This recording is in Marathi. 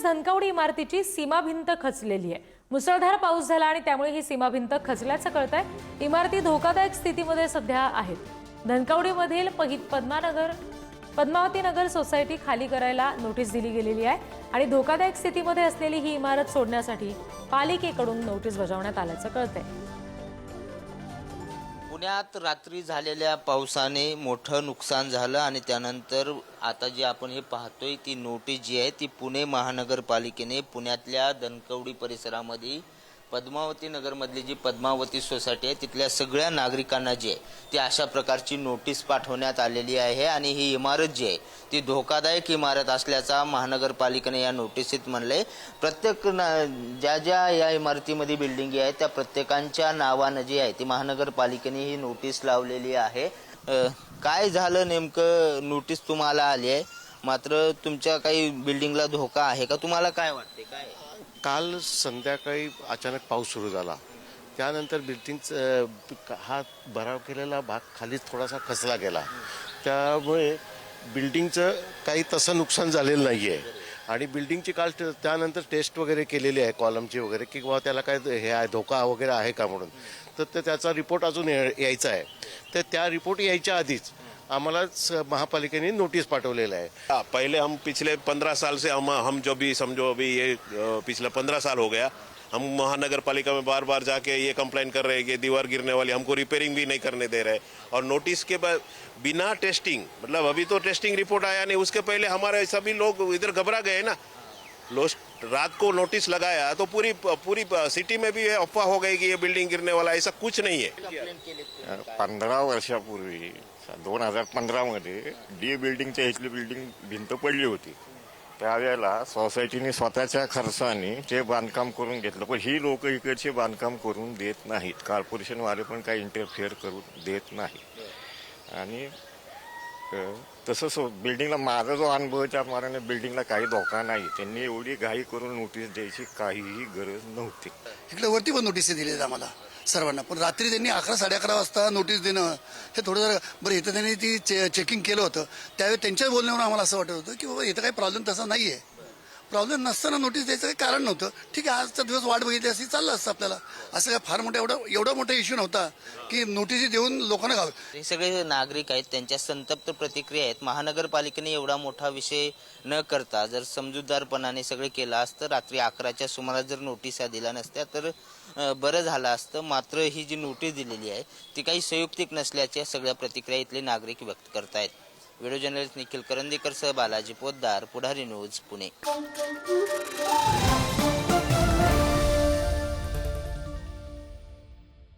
पुण्यातल्याच धनकवडी इमारतीची सीमा भिंत खचलेली आहे. मुसळधार पाऊस झाला आणि त्यामुळे ही सीमा भिंत खचल्याचं कळत आहे इमारती धोकादायक स्थितीमध्ये सध्या आहेत. धनकवडीमधील पहि पद्मानगर पद्मावती नगर सोसायटी खाली करायला नोटीस दिली गेलेली आहे आणि धोकादायक स्थितीमध्ये असलेली ही इमारत सोडण्यासाठी पालिकेकडून नोटीस बजावण्यात आल्याचं कळतंय. पुण्यात रात्री झालेल्या पावसाने मोठं नुकसान झालं आणि त्यानंतर आता जे आपण हे पाहतोय ती नोटीस जी आहे ती पुणे महानगरपालिकेने पुण्यातल्या दनकवडी परिसरामध्ये पद्मावती नगरमधली जी पद्मावती सोसायटी आहे तिथल्या सगळ्या नागरिकांना जी आहे ती अशा प्रकारची नोटीस पाठवण्यात आलेली आहे आणि ही इमारत जी आहे ती धोकादायक इमारत असल्याचा महानगरपालिकेने या नोटिसीत म्हणलंय. प्रत्येक ना- ज्या ज्या या इमारतीमध्ये बिल्डिंगी आहेत त्या प्रत्येकांच्या नावानं जी आहे ती महानगरपालिकेने ही नोटीस लावलेली आहे. काय झालं नेमकं? नोटीस तुम्हाला आली आहे. मात्र तुमच्या काही बिल्डिंगला धोका आहे का? तुम्हाला काय वाटते काय काल संध्याकाळी अचानक पाऊस सुरू झाला. त्यानंतर बिल्डिंग हा भराव केलेला भाग खालीच थोडासा खचला गेला. त्यामुळे बिल्डिंगचं काही तसं नुकसान झालेलं नाही आहे आणि बिल्डिंगची काल ट- त्यानंतर टेस्ट वगैरे केलेली आहे कॉलमची वगैरे की बाबा त्याला काय हे आहे धोका वगैरे आहे का म्हणून. तर ते- त्याचा रिपोर्ट अजून यायचा आहे. तर त्या रिपोर्ट यायच्या आधीच स- महापालिकेने नोटिस आहे. हाँ, पहले हम पिछले पंद्रह साल से हम हम जो भी समझो अभी ये पिछले पंद्रह साल हो गया हम महानगर पालिका में बार बार जाके ये कंप्लेन कर रहे हैं कि दीवार गिरने वाली हमको रिपेयरिंग भी नहीं करने दे रहे और नोटिस के बाद बिना टेस्टिंग मतलब अभी तो टेस्टिंग रिपोर्ट आया नहीं उसके पहले हमारे सभी लोग इधर घबरा गए ना लोग रात को नोटिस लगाया तो पूरी पूरी सिटी में भी अफवाह हो गई कि ये बिल्डिंग गिरने वाला है। ऐसा कुछ नहीं है। पंधरा वर्षापूर्वी दोन हजार पंधरामध्ये डी बिल्डिंगच्या इथली बिल्डिंग भिंत पडली होती. त्यावेळेला सोसायटीने स्वतःच्या खर्चाने ते बांधकाम करून घेतलं पण ही लोक इकडचे बांधकाम करून देत नाहीत. कॉर्पोरेशनवाले पण काही इंटरफेअर करून देत नाहीत. आणि अ, तसं बिल्डिंगला माझा जो अनुभव आहे, त्या मानाने बिल्डिंगला काही धोका नाही. त्यांनी एवढी घाई करून नोटीस द्यायची काहीही गरज नव्हती. इकडे वरती पण नोटीस दिलेल्या आम्हाला सर्वांना. पण रात्री त्यांनी अकरा साडे अकरा वाजता नोटीस देणं हे थोडं जरा बरं इथं त्यांनी ती चे चेकिंग केलं होतं. त्यावेळी त्यांच्या बोलण्यावर आम्हाला असं वाटत होतं की बाबा इथं काही प्रॉब्लेम तसा नाही आहे प्रॉब्लेम नसताना नोटीस द्यायचं काही कारण नव्हतं. ठीक आहे आजचा दिवस वाट बघितली असती चाललं असतं आपल्याला. असं काय फार मोठा एवढा एवढा मोठा इश्यू नव्हता की नोटीस देऊन लोकांना घाल हे सगळे नागरिक आहेत त्यांच्या संतप्त प्रतिक्रिया आहेत. महानगरपालिकेने एवढा मोठा विषय न करता जर समजूतदारपणाने सगळे केलं असतं रात्री अकराच्या सुमारास जर नोटिसा दिल्या नसत्या तर बरं झालं असतं. मात्र ही जी नोटीस दिलेली आहे ती काही संयुक्तिक नसल्याच्या सगळ्या प्रतिक्रिया इथले नागरिक व्यक्त करतायत. व्हिडिओ जर्नलिस्ट निखिल करंदीकर सह बालाजी पोद्दार पुढारी न्यूज पुणे.